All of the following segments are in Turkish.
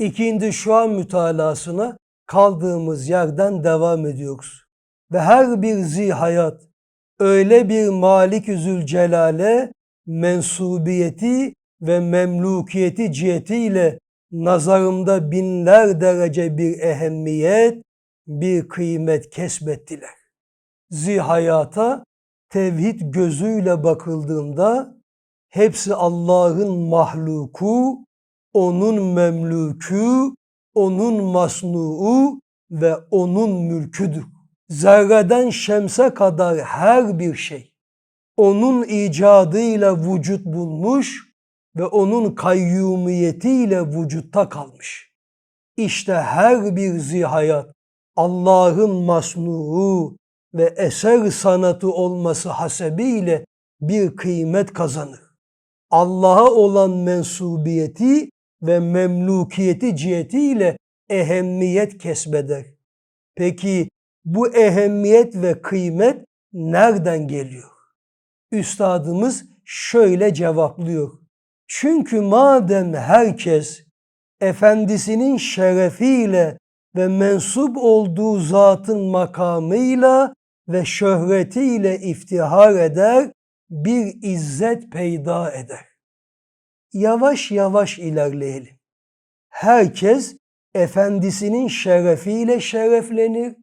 İkindi şu an mütalasına kaldığımız yerden devam ediyoruz. Ve her bir zihayat öyle bir Malik-i Zülcelal'e mensubiyeti ve memlukiyeti cihetiyle nazarımda binler derece bir ehemmiyet, bir kıymet kesbettiler. Zihayata tevhid gözüyle bakıldığında hepsi Allah'ın mahluku, onun memlükü, onun masnuu ve onun mülküdür. Zerreden şemse kadar her bir şey onun icadıyla vücut bulmuş ve onun kayyumiyetiyle vücutta kalmış. İşte her bir zihayat Allah'ın masnuu ve eser sanatı olması hasebiyle bir kıymet kazanır. Allah'a olan mensubiyeti ve memlukiyeti cihetiyle ehemmiyet kesbeder. Peki bu ehemmiyet ve kıymet nereden geliyor? Üstadımız şöyle cevaplıyor. Çünkü madem herkes efendisinin şerefiyle ve mensup olduğu zatın makamıyla ve şöhretiyle iftihar eder, bir izzet peyda eder. Yavaş yavaş ilerleyelim. Herkes efendisinin şerefiyle şereflenir,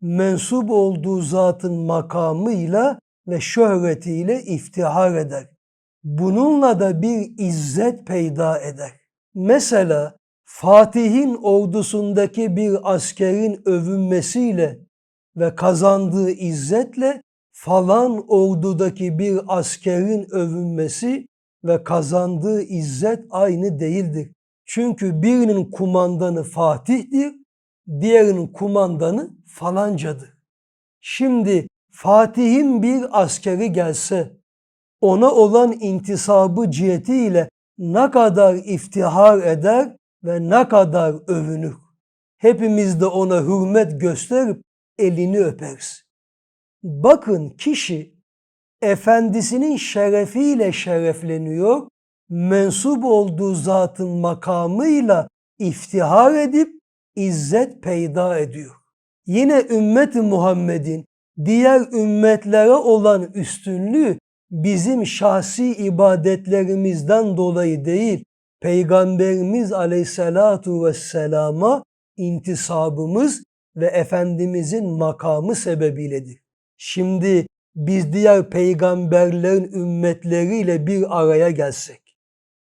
mensup olduğu zatın makamıyla ve şöhretiyle iftihar eder. Bununla da bir izzet peyda eder. Mesela Fatih'in ordusundaki bir askerin övünmesiyle ve kazandığı izzetle falan ordudaki bir askerin övünmesi ve kazandığı izzet aynı değildir. Çünkü birinin kumandanı Fatih'tir, diğerinin kumandanı falancadır. Şimdi Fatih'in bir askeri gelse ona olan intisabı cihetiyle ne kadar iftihar eder ve ne kadar övünür. Hepimiz de ona hürmet gösterip elini öperiz. Bakın kişi efendisinin şerefiyle şerefleniyor, mensup olduğu zatın makamıyla iftihar edip izzet peyda ediyor. Yine ümmeti Muhammed'in diğer ümmetlere olan üstünlüğü bizim şahsi ibadetlerimizden dolayı değil, Peygamberimiz aleyhissalatu vesselama intisabımız ve Efendimizin makamı sebebiyledir. Şimdi biz diğer peygamberlerin ümmetleriyle bir araya gelsek,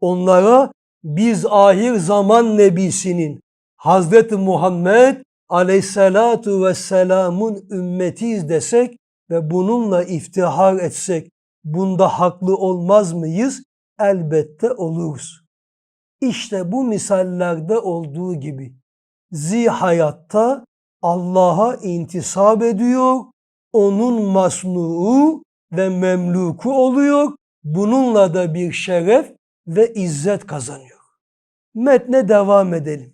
onlara biz ahir zaman nebisinin Hazreti Muhammed aleyhissalatu vesselamın ümmetiyiz desek ve bununla iftihar etsek bunda haklı olmaz mıyız? Elbette oluruz. İşte bu misallerde olduğu gibi zihayatta Allah'a intisap ediyor, onun masnuu ve memluku oluyor. Bununla da bir şeref ve izzet kazanıyor. Metne devam edelim.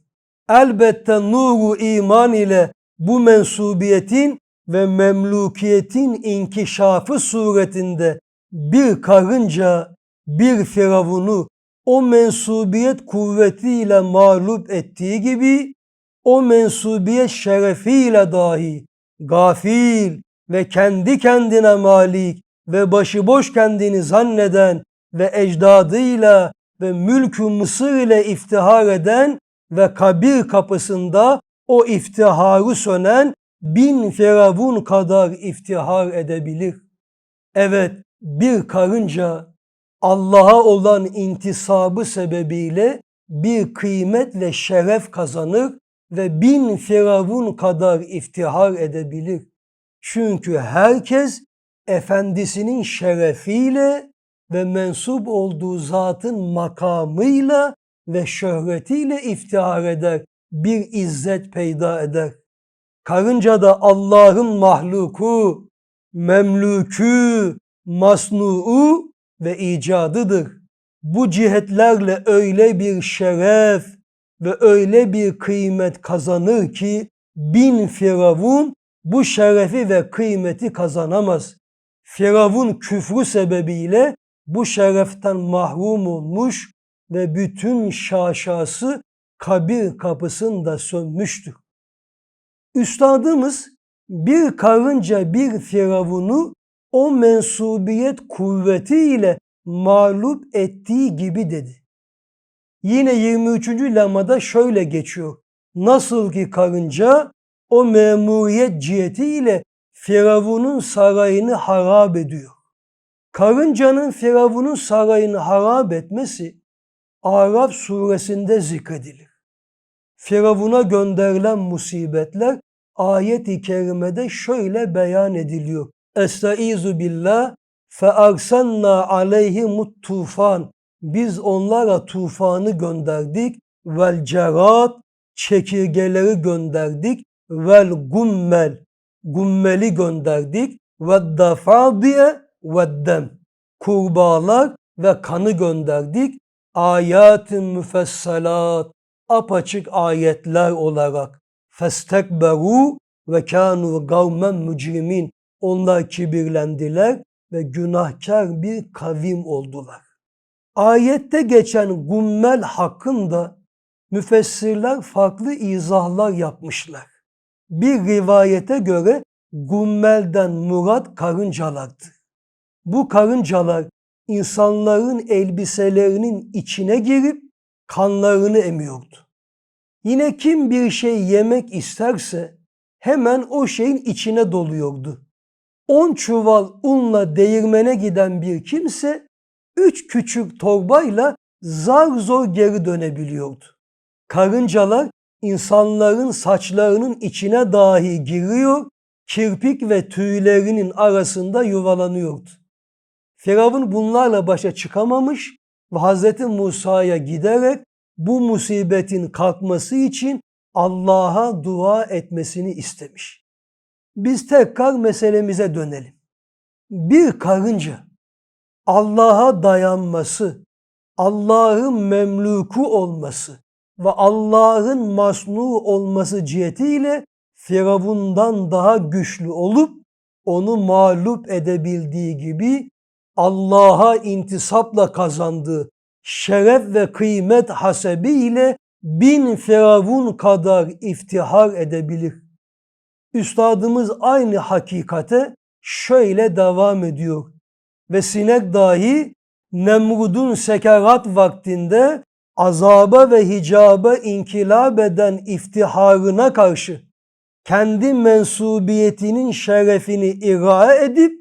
Elbette nuru iman ile bu mensubiyetin ve memlukiyetin inkişafı suretinde bir karınca, bir firavunu o mensubiyet kuvvetiyle mağlup ettiği gibi o mensubiyet şerefiyle dahi gafil ve kendi kendine malik ve başıboş kendini zanneden ve ecdadıyla ve mülkü Mısır ile iftihar eden ve kabir kapısında o iftiharı sönen bin firavun kadar iftihar edebilir. Evet bir karınca Allah'a olan intisabı sebebiyle bir kıymet ve şeref kazanır ve bin firavun kadar iftihar edebilir. Çünkü herkes efendisinin şerefiyle ve mensup olduğu zatın makamıyla ve şöhretiyle iftihar eder, bir izzet peyda eder. Karınca da Allah'ın mahluku, memlükü, masnuu ve icadıdır. Bu cihetlerle öyle bir şeref ve öyle bir kıymet kazanır ki bin firavun bu şerefi ve kıymeti kazanamaz. Firavun küfrü sebebiyle bu şereften mahrum olmuş ve bütün şaşası kabir kapısında sönmüştür. Üstadımız bir karınca bir firavunu o mensubiyet kuvvetiyle mağlup ettiği gibi dedi. Yine 23. lemada şöyle geçiyor. Nasıl ki karınca o memuriyet cihetiyle Firavun'un sarayını harap ediyor. Karıncanın Firavun'un sarayını harap etmesi Araf suresinde zikredilir. Firavun'a gönderilen musibetler ayet-i kerimede şöyle beyan ediliyor. Estaizu billah fe arsalna aleyhimut tufan. Biz onlara tufanı gönderdik. Vel cerat çekirgeleri gönderdik. Vel gummel gummeli gönderdik. Ve dafadiye ve dem kurbağalar ve kanı gönderdik. Ayatın müfessalat apaçık ayetler olarak festekberu ve kanu gavmen mücrimin onlar kibirlendiler ve günahkar bir kavim oldular. Ayette geçen gummel hakkında müfessirler farklı izahlar yapmışlar. Bir rivayete göre gummelden murat karıncalardı. Bu karıncalar insanların elbiselerinin içine girip kanlarını emiyordu. Yine kim bir şey yemek isterse hemen o şeyin içine doluyordu. On çuval unla değirmene giden bir kimse üç küçük torbayla zar zor geri dönebiliyordu. Karıncalar insanların saçlarının içine dahi giriyor, kirpik ve tüylerinin arasında yuvalanıyordu. Firavun bunlarla başa çıkamamış ve Hz. Musa'ya giderek bu musibetin kalkması için Allah'a dua etmesini istemiş. Biz tekrar meselemize dönelim. Bir karınca Allah'a dayanması, Allah'ın memluku olması ve Allah'ın masnu olması cihetiyle Firavundan daha güçlü olup onu mağlup edebildiği gibi Allah'a intisapla kazandığı şeref ve kıymet hasebiyle bin firavun kadar iftihar edebilir. Üstadımız aynı hakikate şöyle devam ediyor. Ve sinek dahi Nemrud'un sekerat vaktinde azaba ve hicaba inkılap eden iftiharına karşı kendi mensubiyetinin şerefini ira edip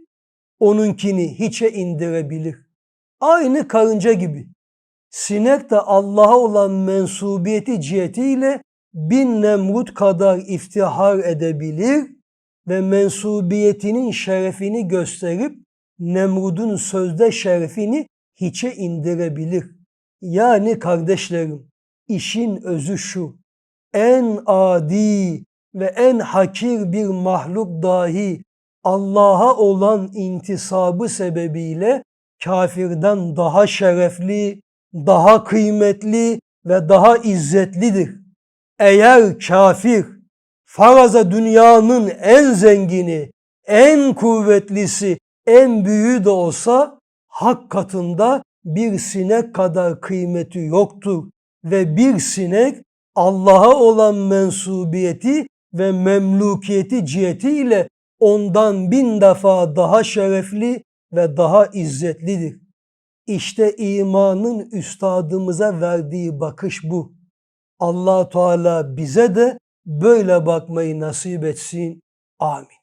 onunkini hiçe indirebilir. Aynı karınca gibi. Sinek de Allah'a olan mensubiyeti cihetiyle bin Nemrut kadar iftihar edebilir ve mensubiyetinin şerefini gösterip Nemrud'un sözde şerefini hiçe indirebilir. Yani kardeşlerim işin özü şu. En adi ve en hakir bir mahluk dahi Allah'a olan intisabı sebebiyle kafirden daha şerefli, daha kıymetli ve daha izzetlidir. Eğer kafir faraza dünyanın en zengini, en kuvvetlisi, en büyüğü de olsa hak katında bir sinek kadar kıymeti yoktur ve bir sinek Allah'a olan mensubiyeti ve memlukiyeti cihetiyle ondan bin defa daha şerefli ve daha izzetlidir. İşte imanın üstadımıza verdiği bakış bu. allah Teala bize de böyle bakmayı nasip etsin. Amin.